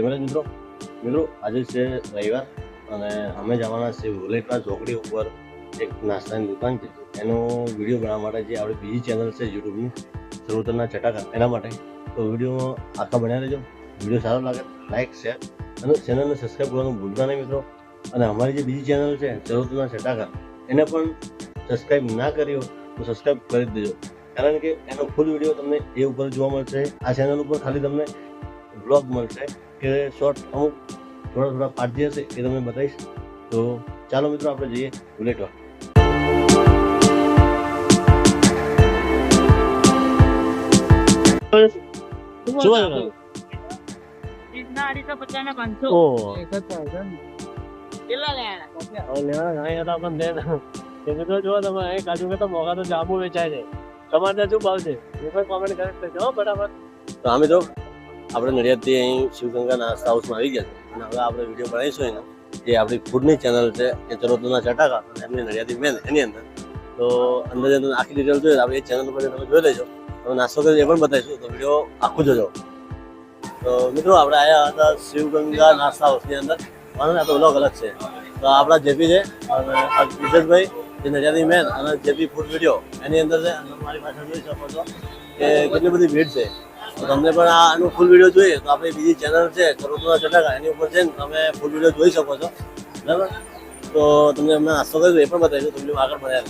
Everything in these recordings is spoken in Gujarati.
જમરાજ મિત્રો મિત્રો, આજે છે રવિવાર અને અમે જવાના છે વોલેટવા ચોકડી ઉપર એક નાસ્તાની દુકાન છે. એનો વીડિયો બનાવવા માટે જે આપણી બીજી ચેનલ છે યુટ્યુબની સર્વોત્તરના ચટાકા એના માટે. તો વીડિયો આખા બન્યા રહેજો. વીડિયો સારો લાગે લાઈક, શેર અને ચેનલને સબસ્ક્રાઈબ કરવાનું ભૂલતા નહીં મિત્રો. અને અમારી જે બીજી ચેનલ છે સર્વોત્તરના ચટાકા એને પણ સબસ્ક્રાઈબ ના કર્યો તો સબસ્ક્રાઈબ કરી દેજો. કારણ કે એનો ફૂલ વીડિયો તમને એ ઉપર જોવા મળશે. આ ચેનલ ઉપર ખાલી તમને બ્લોગ મળશે કે શોર્ટ અમુક થોડા થોડા પાર્ટ જે હશે એ તમને બતાવીશ. તો ચાલો મિત્રો આપણે જઈએ છે. તમારે ત્યાં શું ભાવ છે? એ પણ કોમેન્ટ કરી દેજો હો ફટાફટ. તો હા મિત્રો આપણે નડિયાદથી અહીં શિવગંગા નાસ્તા હાઉસમાં આવી ગયા અને હવે આપણે વીડિયો બનાવીશું એનો. જે આપણી ફૂડની ચેનલ છે, એ ચરોતના ચટાકા અને એમની નડિયાદી મેન એની અંદર. તો અંદર અંદર આખી ડિટેલ જોઈએ. આપણે એ ચેનલ પર તમે જોઈ લેજો. તમે નાસ્તો કરી એ પણ બતાવીશું. તો વીડિયો આખું જોજો. તો મિત્રો, આપણે આવ્યા હતા શિવગંગા નાસ્તા હાઉસની અંદર. વાંધો આ તો બ્લોગ અલગ છે. તો આપણા જેપી છે અને વિજયભાઈ, જે નડિયાદી મેન અને જેપી ફૂડ વીડિયો એની અંદર છે. અને મારી પાછળ જોઈ શકો છો કે કેટલી બધી ભીડ છે. તો તમને પણ આનું ફૂલ વીડિયો જોઈએ. તો આપણી બીજી ચેનલ છે કરોડના ચટાકા એની ઉપર છે ને તમે ફૂલ વીડિયો જોઈ શકો છો. બરાબર? તો તમને અમે નાસ્તો કર્યો એ પણ બતાવીશું તમને આગળ મળ્યા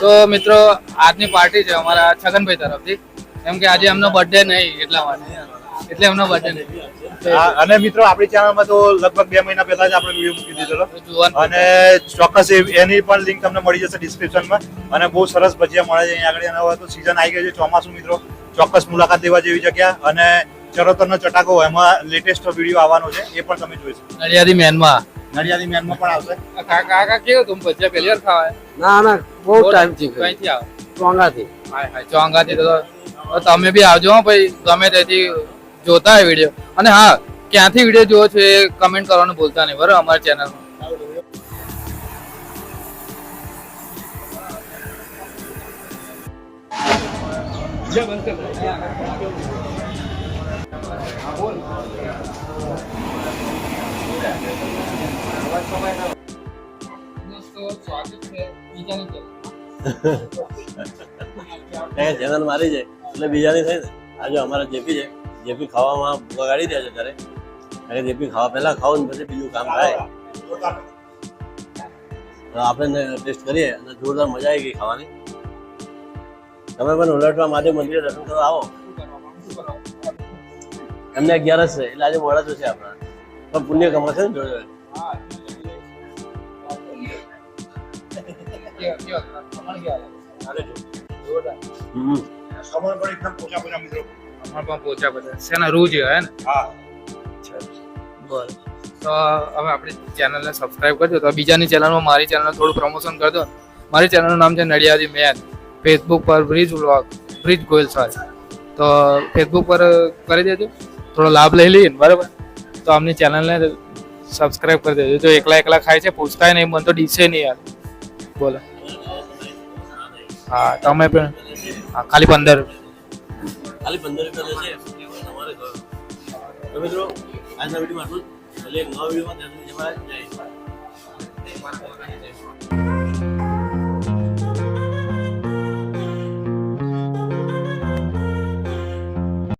તો મિત્રો આજની પાર્ટી છે અમારા છગનભાઈ તરફથી. કેમ કે આજે એમનો બર્થડે નહીં એટલા માટે. એટલે એમનો બર્થડે નહીં. અને મિત્રો આપણી ચેનલમાં તો લગભગ બે મહિના પહેલા જ આપણે વીડિયો મૂકી દીધેલો અને ચોક્કસ એની પણ લિંક તમને મળી જશે ડિસ્ક્રિપ્શનમાં અને બહુ સરસ ભજીયા મળે છે અહીંયા આગળ. એના તો સીઝન આવી ગઈ છે ચોમાસું મિત્રો. ચોક્કસ મુલાકાત લેવા જેવી જગ્યા અને ચરોતરનો ચટાકો એમાં લેટેસ્ટ વીડિયો આવવાનો છે એ પણ તમે જોઈ શકો. નડિયાદી મેનમાં. નડિયાદી મેનમાં પણ આવશે. કાકા કેવો કેવું તું? ભજીયા પહેલી વાર ખાવા ના ના બહુ ટાઈમથી કઈથી આવે? ચોંગાથી. હાય હાય ચોંગાથી તો તો તમે બી આવજો ભાઈ ગમે ત્યાંથી જોતા હોય વીડિયો અને હા ક્યાંથી વીડિયો જોવો છો એ કમેન્ટ કરવાનું ભૂલતા નહીં બરાબર અમારા ચેનલમાં ચેનલ મારી છે, એટલે બીજાની થઈ ને. આજે અમારા જેપી છે, જેપી ખાવામાં બગાડી દે છે ત્યારે જેપી ખાવા પહેલા ખાવ ને પછી બીજું કામ થાય. આપણે ટેસ્ટ કરીએ અને જોરદાર મજા આવી ગઈ ખાવાની. તમે પણ ઉલટવા મહાદેવ મંદિરે દર્શન કરવા આવો. એમને અગિયારસ છે એટલે આજે મોડા છે આપણા. પણ પુણ્ય કમાશે ને જોડે તો હવે આપણી ચેનલને સબસ્ક્રાઇબ કરજો. તો બીજાની ચેનલમાં મારી ચેનલ થોડું પ્રમોશન કરજો. મારી ચેનલનું નામ છે નડિયાદી મેન. ફેસબુક પર બ્રિજ વ્લોગ બ્રિજ ગોયલ સોરી તો ફેસબુક પર કરી દેજો. થોડો લાભ લઈ લઈએ બરાબર? તો આમની ચેનલને સબસ્ક્રાઇબ કરી દેજો. જો એકલા એકલા ખાય છે, પૂછતાય નહીં, મને તો ડીસે નહીં યાર. બોલો. હા, તમે પણ? હા, ખાલી પંદર ખાલી પંદર રૂપિયા તમારે ઘર. આજના વિડીયોમાં ભલે નવા વિડીયોમાં જય.